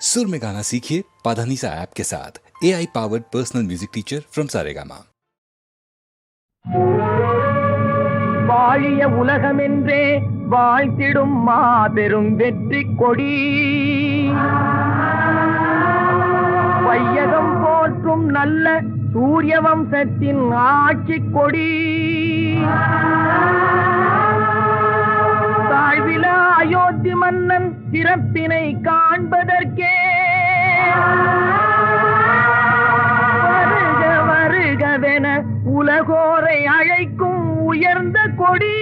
सुर में गाना सीखिए पाधानीसा ऐप के साथ A I powered personal music teacher from Saregama வாழிய உலகமென்றே வாழ்த்திடும் மாபெரும் வெற்றி கொடி வையகம் போற்றும் நல்ல சூரிய வம்சத்தின் ஆட்சி கொடி தாழ்வில அயோத்தி மன்னன் சிறப்பினை காண்பதற்கே. வருக வருகவென உலகோரை அழைக்கும் உயர்ந்த கொடி.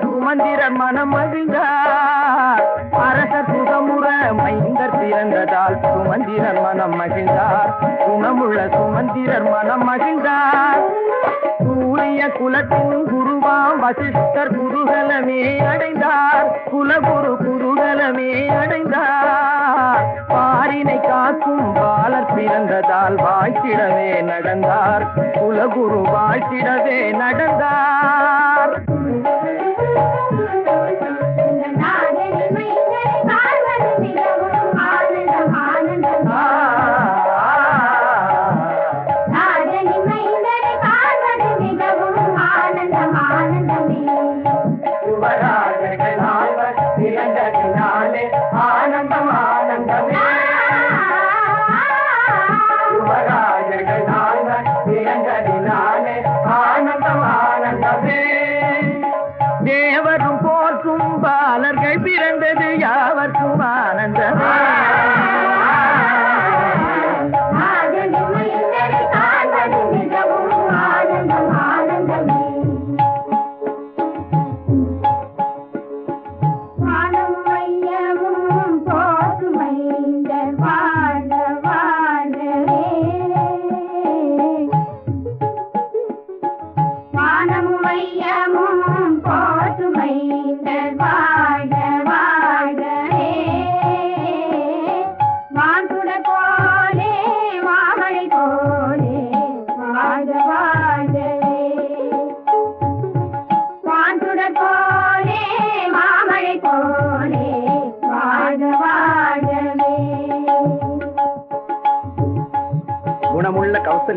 சுமந்திர மனமகிழ்ந்தார் அரச சுகமுற மைந்தர் பிறந்ததால் சுமந்திரர் மனம் மகிழ்ந்தார். குணமுள்ள சுமந்திரர் மனம் மகிழ்ந்தார். சூரிய குலத்தின் குருவாம் வசிஷ்டர் குருகலமே அடைந்தார். குலகுரு குருகலமே அடைந்தார். பாரினை காக்கும் பாலர் பிறந்ததால் வாழ்த்திடவே நடந்தார். குலகுரு வாழ்த்திடவே நடந்தார். ಯುವರಾಜ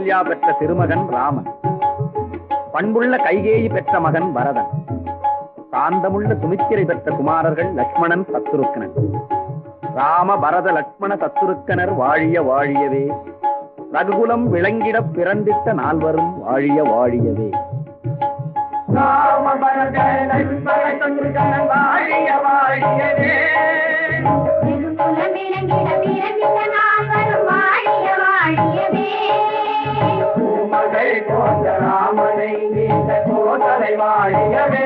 கௌசல்யா பெற்ற திருமகன் ராமன். பண்புள்ள கைகேயி பெற்ற மகன் பரதன் காந்தமுள்ள சுமித்திரை பெற்ற குமாரர்கள் லக்ஷ்மணன் சத்துருக்கனன். ராம பரத லட்சுமண சத்துருக்கனர் வாழிய வாழியவே. ரகுகுலம் விளங்கிட பிறந்திட்ட நால்வரும் வாழிய வாழியவே. ராம பரத லக்ஷ்மண சத்துருக்கனர் வாழிய வாழியவே. María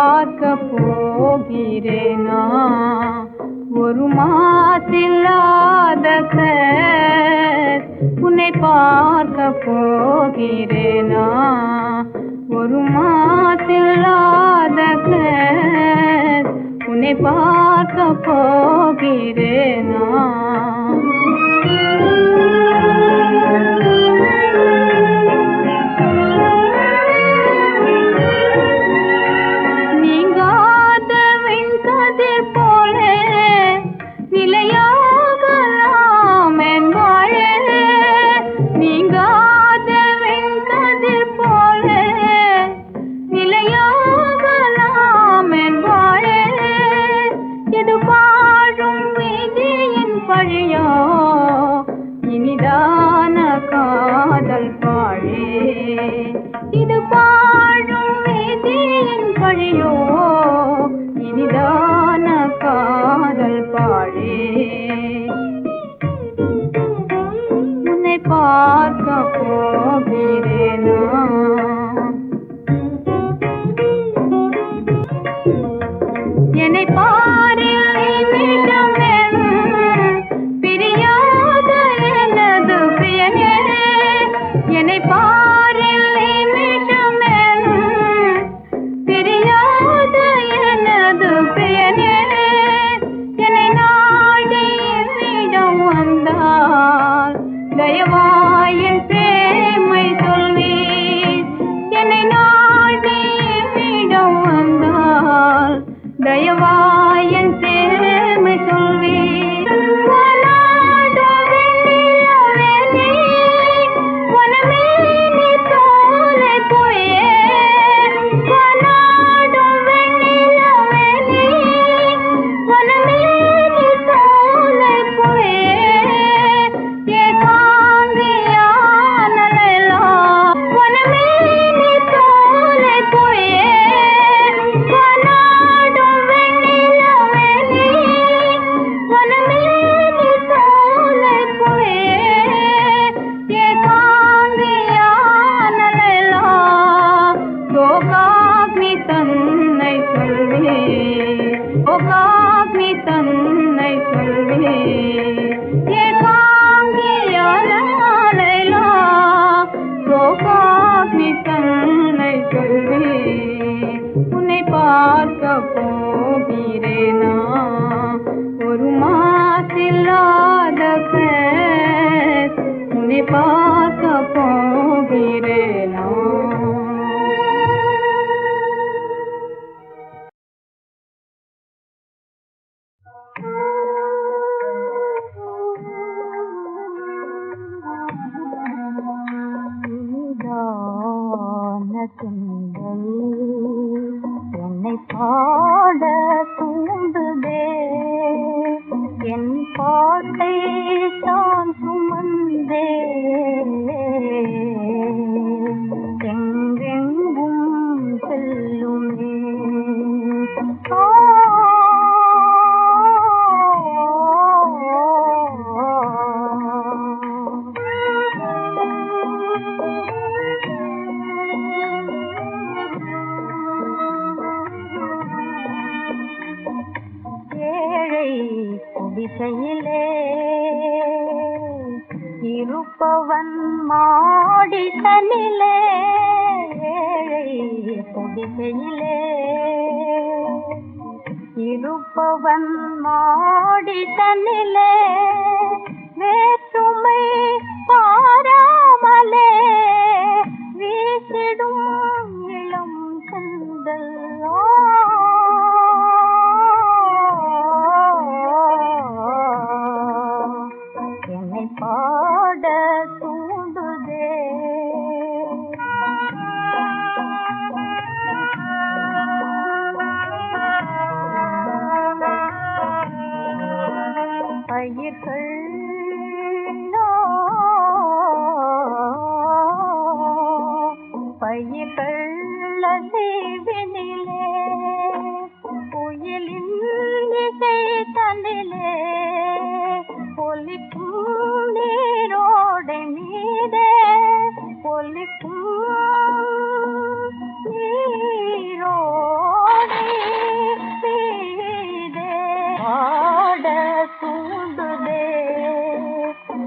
பார்க்க போகிறேனா? ஒரு மாசில்லாத உன்னை பார்க்க போகிறேனா? ஒரு மாசில்லாத உன்னை பார்க்க போகிறேனா? வாழ்கையிலே இருப்பவன் மாடி தன்னிலே ये कर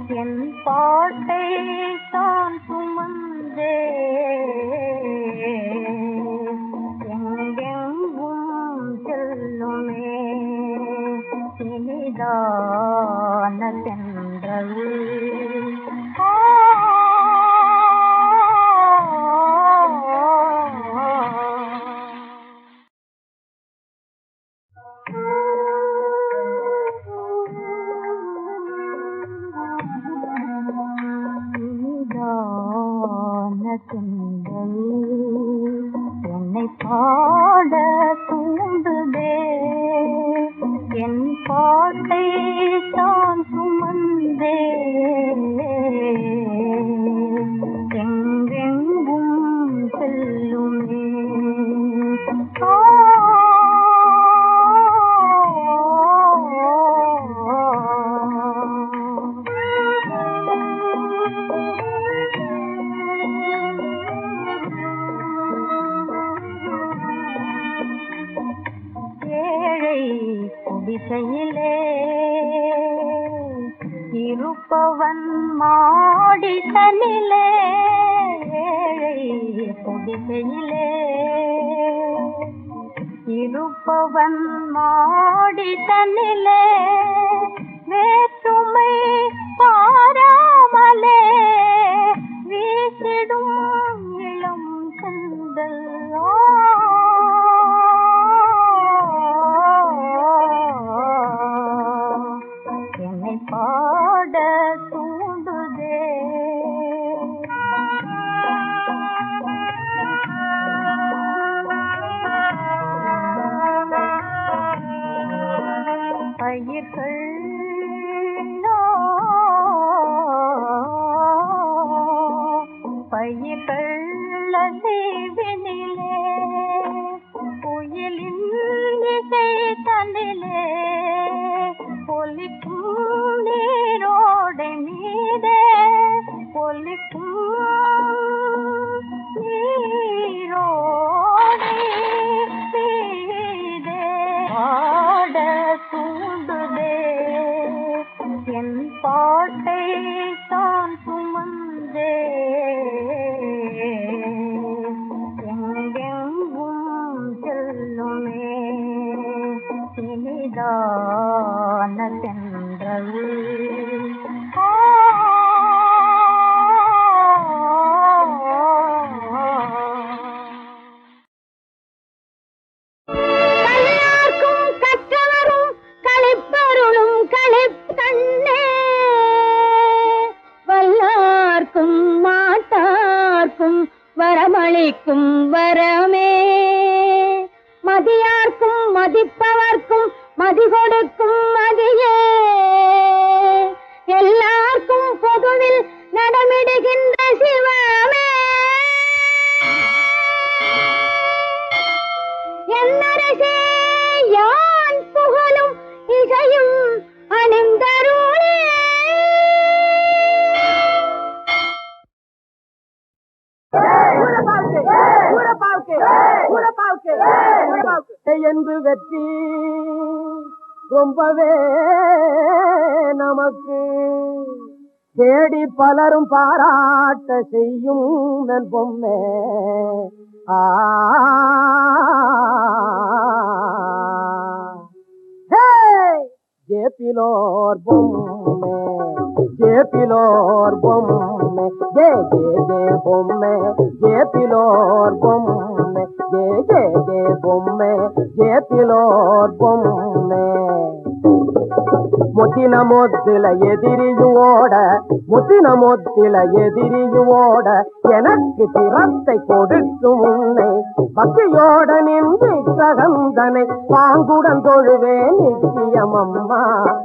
என் பாட்டை πολύ என்று வெற்றி ரொம்பவே நமக்கு. தேடி பலரும் பாராட்ட செய்யும் நன் பொம்மை. ஆ. ஜேபிலோர் பொம்மே. ஜேபிலோர் பொம்மை. ஜே ஜே ஜே பொம்மை. ஜேபிலோர் பொம்மை. ஜே ஜே ஜே பொம்மை. ஜேபிலோர் பொம்மை. முத்தின மொத்தில எதிரியும் ஓட முத்தின மொத்தில எதிரியும் ஓட எனக்கு திறத்தை கொடுக்கும் உன்னை பக்தியோட நின்று ககந்தனை பாங்குடன் தொழுவே நித்தியம் அம்மா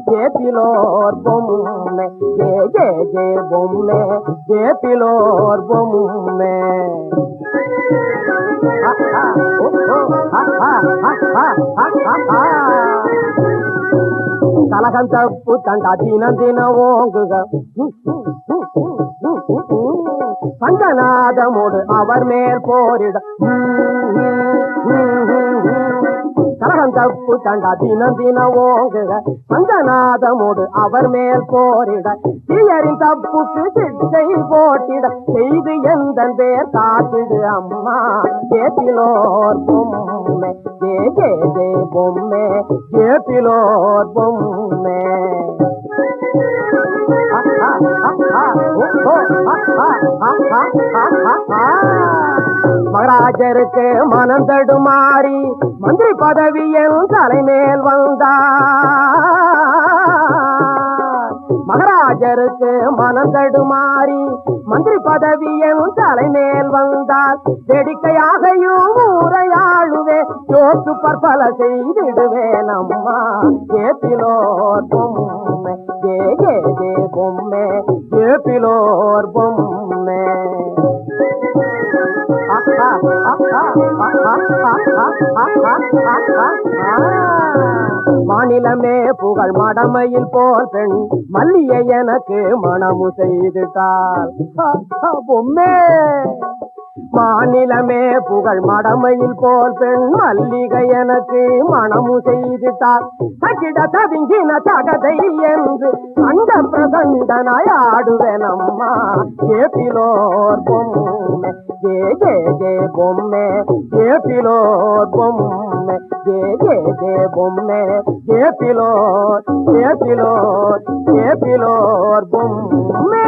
ஜேபிலோர் பொம்மை ஜே ஜே ஜே பொம்மை ஜேபிலோர் பொம்மை ஆ, ஆ, ஓ, ஓ, ஆ, ஆ, ஆ, ஆ, ஆ, ஆ, ஆ. கலகம் தப்பு தண்டா தினம் தினம் ஓங்குக. பஞ்சநாதமோடு அவர் மேல் போரிட கலகம் தப்பு தண்டா தினம் தினம் ஓங்குக. சங்கநாதமோடு அவர் மேல் போரிட. தீயரின் தப்புக்கு சிட்டை போட்டிட. செய்து எந்த பேர் காத்திடு அம்மா. ஏப்பிலோர் பொம்மை ஜே ஜே ஜே பொம்மை. ஏப்பிலோர் பொம்மை. மகாராஜருக்கு மனம் தடுமாறி மந்திரி பதவியின் தலைமேல் வந்தார். மகாராஜருக்கு மனம் தடுமாறி மந்திரி பதவியின் தலைமேல் வந்தால் வேடிக்கையாகையும் ஊரையாளுவே ஜோக்கு பற்பல செய்திடுவேன் அம்மா. ஏத்திலோர் பொம்மை ஜே ஜே ஜே பொம்மை ஏப்பிலோர் பொம்மை. நிலமே புகழ் மடமையில் போல் பெண் மல்லியை எனக்கு மனமு செய்துட்டாள் பொம்மே. மாநிலமே புகழ் மடமையில் போல் பெண் மல்லிகை எனக்கு மனமு செய்துட்டார். சகிட தவிங்கின தகதை என்று அண்ட பிரதண்டனாய் ஆடுவேனம்மா ஏப்பிலோர் பொம்மை ஜே ஜே ஜே பொம்மை. ஏப்பிலோர் பொம்மை ஜே ஜே ஜே பொம்மை. ஏப்பிலோர் ஏப்பிலோர் ஏப்பிலோர் பொம்மை.